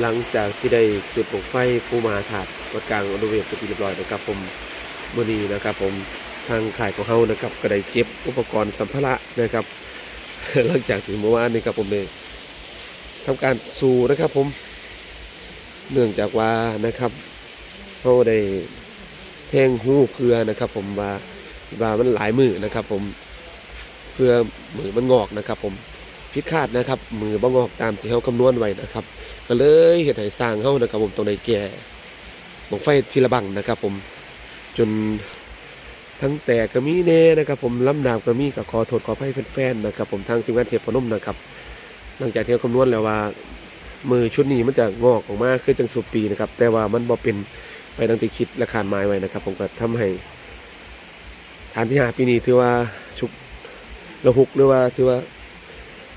หลังจากที่ได้จุดปลงไฟปูมาถาดวัดกลางอนุเวศเป็นที่เรียบร้อยนะครับผมมื่อนี้นะครับ ผมทางขายของเฮานะครับก็ได้เก็บอุปกรณ์สัมภาระนะครับ หลังจากที่เมื่อวานนี้ครับผมได้ทำการสู่นะครับผมเนื่องจากว่านะครับเขาได้แทงหูเครือนะครับ ผมว่าว่ามันหลายมือนะครับ ผมเครือมือมันงอกนะครับ ผมพิดคาดนะครับ มือบ่งอกตามที่เขาคำนวณไว้นะครับ ก็เลยเห็นให้สร้างเขานะครับผมตรงในแก่บังไฟทีละบังนะครับ ผมจนทั้งแตกก็มีเน่นะครับ ผมลำดาบก็มีก็ขอโทษขอให้แฟนๆนะครับ ผมทางทีมงานเทพพนมนะครับ หลังจากที่เขาคำนวณแล้วว่า มือชุดนี้มันจะงอกออกมาคือจังสุปีนะครับ แต่ว่ามันบ่เป็นไปดังที่คิดและคาดหมายไว้นะครับ ผมก็ทำให้ฐานที่หาปีนี้ถือว่าชุกระหุกหรือว่าถือว่า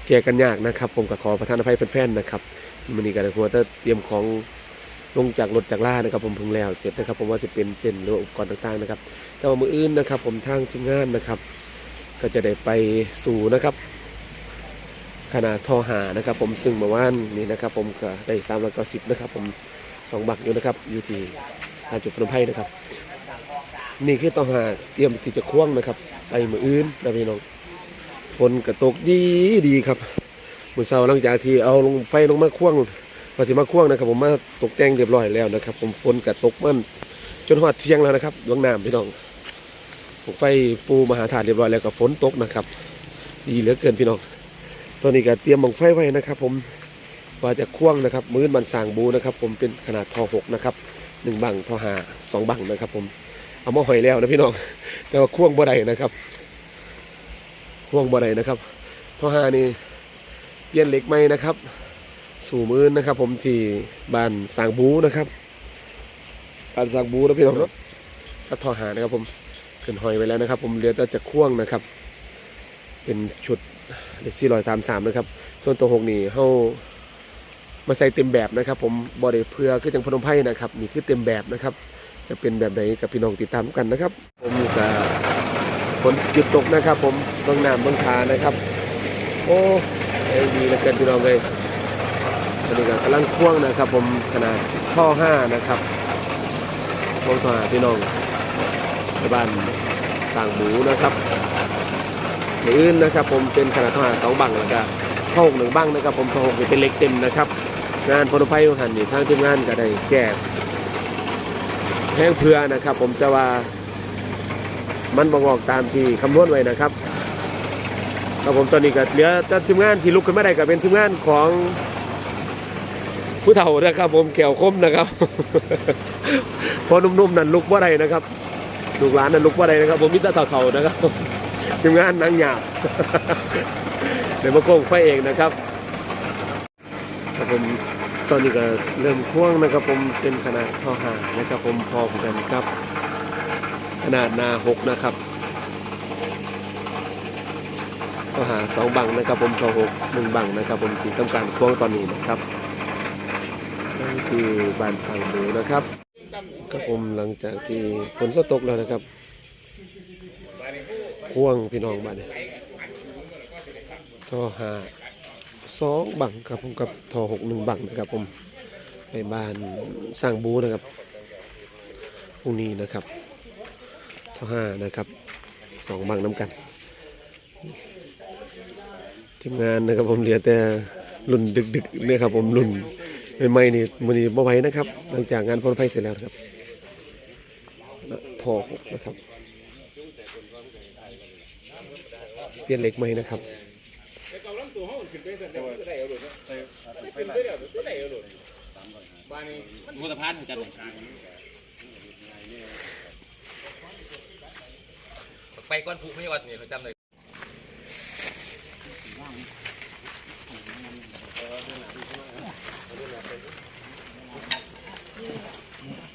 แก่กันยากนะครับ ผมก็ขอประทานอภัยแฟนๆนะครับ มันนี้ก็ได้ควรจะเตรียมของลงจากรถจากล่านะครับ ผมพิ่งแล้วเสร็จนะครับ ผมว่าจะเป็นเต็นท์หรืออุปกรณ์ต่างๆนะครับ แต่ว่ามืออื่นนะครับ ผมทางทีมงานนะครับ ก็จะได้ไปสู่นะครับขนาดทอหานะครับ ผมซึ่งเมื่อวานนี้นะครับ ผมก็ได้สามร้อยเก้าสิบนะครับ ผมสองบักอยู่นะครับอยู่ที่ทางจุดพนมไพรนะครับ นี่คือทอหาเตรียมที่จะควงนะครับไปมืออื่นนะพี่น้องฝนกระตกดีดีครับ มือเช้าหลังจากที่เอาลงไฟลงมาควงพอสิมาควงนะครับ ผมมาตกแต่งเรียบร้อยแล้วนะครับ ผมฝนกระตกมันจนหอดเที่ยงแล้วนะครับดวงน้ำพี่น้องผมไฟปูมหาธาตุเรียบร้อยแล้วก็ฝนตกนะครับดีเหลือเกินพี่น้อง ตอนนี้ก็เตรียมบังไฟไว้นะครับ ผมว่าจะควงนะครับ มือมันสางบูนะครับ ผมเป็นขนาดทอหกนะครับหนึ่งบังทอหาสองบังนะครับ ผมเอามาหอยแล้วนะพี่น้อง แต่ว่าควงบ่ได้นะครับ ควงบ่ได้นะครับทอหานี่ ลี่ยนเหล็กไหมนะครับ สู่มือนะครับ ผมที่บ้านสางบูนะครับบ้านสางบูนะพี่น้องเนาะก็ทอหานะครับ ผมขึ้นหอยไว้แล้วนะครับ ผมเหลือแต่จะควงนะครับ เป็นชุดเด็กสี่ร้อยสามสามนะครับ ส่วนตัวหกนี่เฮามาใส่เต็มแบบนะครับ ผมบอดี้เพื่อคือจังพนมไพ่นะครับนี่คือเต็มแบบนะครับ จะเป็นแบบไหนกับพี่น้องติดตามกันนะครับ ผมจะฝนหยุดตกนะครับ ผมเบื้องน้ำเบื้องทานะครับ โอ้ ดีเหลือเกินพี่น้องเลยอันนี้ก็กำลังพ่วงนะครับ ผมขนาดท่อห้านะครับพ่วงท่อห้าพี่น้องในบ้านสร้างหมูนะครับในอื่นนะครับ ผมเป็นขนาดทหาสองบังแล้วก็ทหกหนึ่งบังนะครับ ผมทหกเป็นเล็กเต็มนะครับ งานพลภัยของหันนี่ทางทีมงานก็ได้แก้แห้งเพื่อนะครับ ผมจะว่ามันบ่งอกตามที่คำนวณไว้นะครับ ครับผมตอนนี้ก็เหลือแต่ทีมงานที่ลุกขึ้นมาได้ก็เป็นทีมงานของผู้เฒ่านะครับ ผมแก้วคมนะครับพอนุ่มๆนั่นลุกว่าไรนะครับลูกหลานนั่นลุกว่าไรนะครับ ผมมิตรเฒ่าๆนะครับทีมงานนางหยาบเดี๋ยวมาโค้งไฟเองนะครับครับผมตอนนี้ก็เริ่มพ่วงนะครับ ผมเป็นขนาดท่อหานะครับ ผมพอเหมือนกันครับ ขนาดนาหกนะครับ ท่อหาสองบังนะครับผมท่อหกหนึ่งบังนะครับผมที่ต้องการพ่วงตอนนี้นะครับนั่นคือบานสั่งหมูนะครับครับผมหลังจากที่ฝนตกแล้วนะครับพ่วงพี่น้องบ้านท่อหาสองบังครับผมกับท่อหกหนึ่งบังนะครับผมไปบ้านสร้างบูนะครับพรุ่งนี้นะครับท่อห้านะครับสองบังน้ำกัน ทีมงานนะครับผมเหลือแต่รุ่นดึกๆเนี่ยครับผมรุ่นใหม่ๆนี่มันนี่บ่ไหวนะครับ หลังจากงานพลไฟเสร็จแล้วครับท่อนะครับเปลี่ยนเหล็กไหมนะครับมูตะพานหมือนกันไปก้อนผูกไม่วัดนี่เขาจำเลย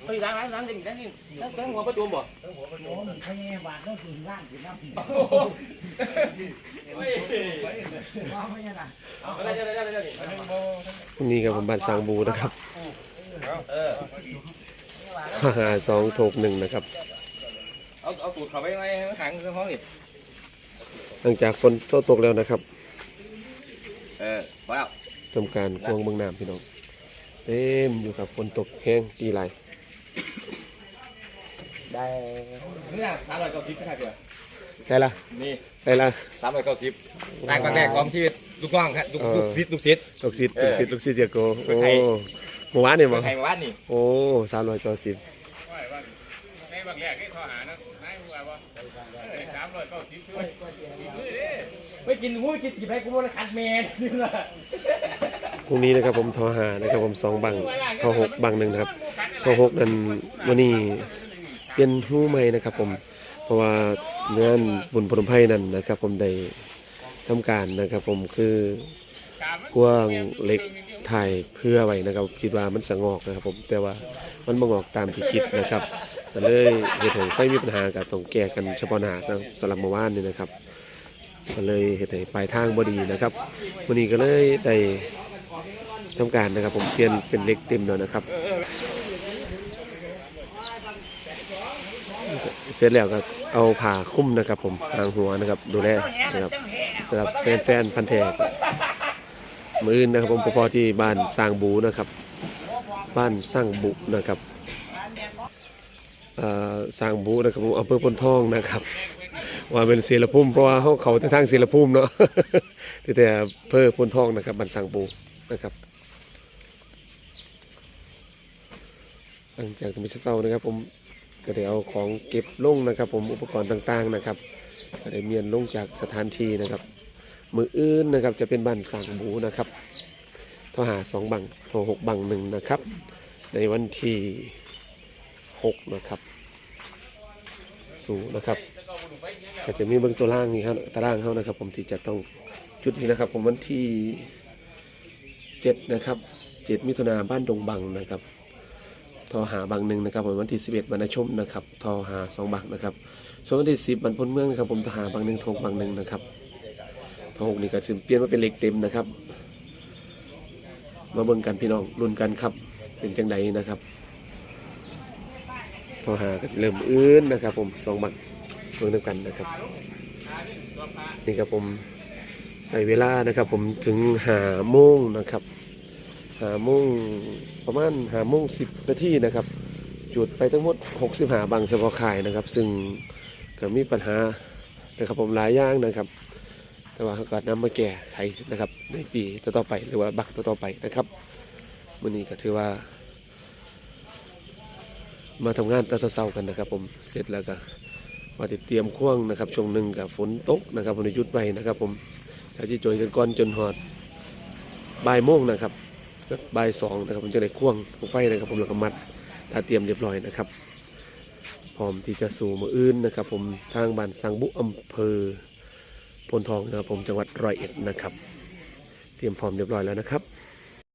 เฮ้ยล้างล้างล้างจริงล้างจริงล้างหัวประตูบ่โอ้มันพยาบาลต้องถึงร่างถึงน้ำผีเฮ้ยว่าไม่ใช่นะอะไรเดี๋ยวเดี๋ยวเดี๋ยวพรุ่งนี้ครับผมบ้านสร้างบูนะครับเออหาสองโถกหนึ่งนะครับ เอาเอาตูดเขาไปไงขังห้องนี่หลังจากฝนตกแล้วนะครับ เออพอแล้วทำการควงเบื้องน้ำพี่น้องเต็มอยู่กับฝนตกแห้งตีไหลได้นี่นะสามร้อยเก้าสิบครับเพื่อนได้ละนี่ได้ละสามร้อยเก้าสิบแรกแรกของชีวิตลูกน้องครับลูกเออลูกศิษย์ลูกศิษย์ลูกศิษย์เอลูอกศิษย์ลูกศิษย์เดียโกโอ้ใครหมู่บ้านเนี่ยเมืมั้องงไทยมาวัดนี่โอ้สามร้อยเก้าสิบในบางแรกนี่ข้อหานะนายว่าว่าสามร้อยเก้าสิบช่วยมือดิ ไม่กินหูไม่กินจีบให้กูว่าขัดเมนนี่แหละพรุ่งนี้นะครับผมทอหานะครับผมสองบังทอหกบังหนึ่งนะครับทอหกนั้นวันนี้เปลี่ยนหูใหม่นะครับผมเพราะว่างานบุญพรมไพ่นั่นนะครับ ผมได้ทำการนะครับผมคือกว้างเหล็กถ่ายเพื่อไว้นะครับคิดว่ามันสงอกนะครับ ผมแต่ว่ามันบ่งอกตามที่คิดนะครับก็เลยเหตุให้ไฟมีปัญหากับต้องแก้กันเฉพาะหน้านะสำหรับเมื่อวานนี่นะครับ ก็เลยเหตุให้ปลายทางบ่ดีนะครับวันนี้ก็เลยได้ทำการนะครับ ผมเปลี่ยนเป็นเล็กเต็มแล้วนะครับ เสร็จแล้วก็เอาผ้าคุ้มนะครับ ผมทางหัวนะครับ ดูแลนะครับสำหรับแฟนๆพันแท้ก็มืออื่นนะครับผมพอที่บ้านสร้างบูนะครับ บ้านสร้างบุนะครับสร้างบูนะครับผมอำเภอพนทองนะครับ ว่าเป็นเสรภูมิเพราะว่าเขาเขาทางเสรภูมิเนาะแต่แต่อำเภอพนทองนะครับบ้นสร้างบูนะครับหลังจากที่มิชเซานะครับ ผมก็ได้เอาของเก็บลงนะครับ ผมอุปกรณ์ต่างๆนะครับก็ได้เมียนลงจากสถานที่นะครับมืออื่นนะครับจะเป็นบ้นสร้างบูนะครับทหาสองบังโทหกบังหนึ่งนะครับ ในวันที่หกนะครับ สู่นะครับ ก็จะมีเบื้องตัวล่างนี่ครับตารางเขานะครับ ผมที่จะต้องจุดนี้นะครับ ผมวันที่เจ็ดนะครับเจ็ดมิถุนาบ้านดงบังนะครับทอหาบังหนึ่งนะครับผมวันที่สิบเอ็ดวันชมนะครับทอหาสองบังนะครับส่วนวันที่สิบวันพ้นเมืองนะครับ ผมทอหาบังหนึ่งทงบังหนึ่งนะครับทอหกนี่ก็จะเปลี่ยนมาเป็นเหล็กเต็มนะครับ มาเบิ่งกันพี่น้องรุ่นกันครับเป็นจังไดนะครับทอหาก็จะเริ่มอื่นนะครับ ผมสองบัง เบิ่งนำกันนะครับนี่ครับผมใส่เวลานะครับ ผมถึงหาโมงนะครับหาโมงประมาณหาโมงสิบนาทีนะครับ จุดไปทั้งหมด60หาบางเฉพาะข่ายนะครับ ซึ่งก็มีปัญหานะครับผมหลายอย่างนะครับ แต่ว่าเขาก็นำมาแก้ไขนะครับ ในปีต่อๆไปหรือว่าบักต่อๆไปนะครับวันนี้ก็ถือว่า มาทำงานตอนเช้าๆกันนะครับ ผมเสร็จแล้วก็ ว่าติดเตรียมข่วงนะครับช่วงหนึ่งกับฝนตกนะครับผมได้หยุดไปนะครับ ผมจากที่จอยกันก่อนจนหอดบ่ายโมงนะครับก็บ่ายสองนะครับผมจะได้ข่วงไฟนะครับ ผมแล้วก็มัดถ้าเตรียมเรียบร้อยนะครับพร้อมที่จะสู่มืออื่นนะครับ ผมทางบ้านสังบุอำเภอพลทองนะครับผมจังหวัดร้อยเอ็ดนะครับ เตรียมพร้อมเรียบร้อยแล้วนะครับ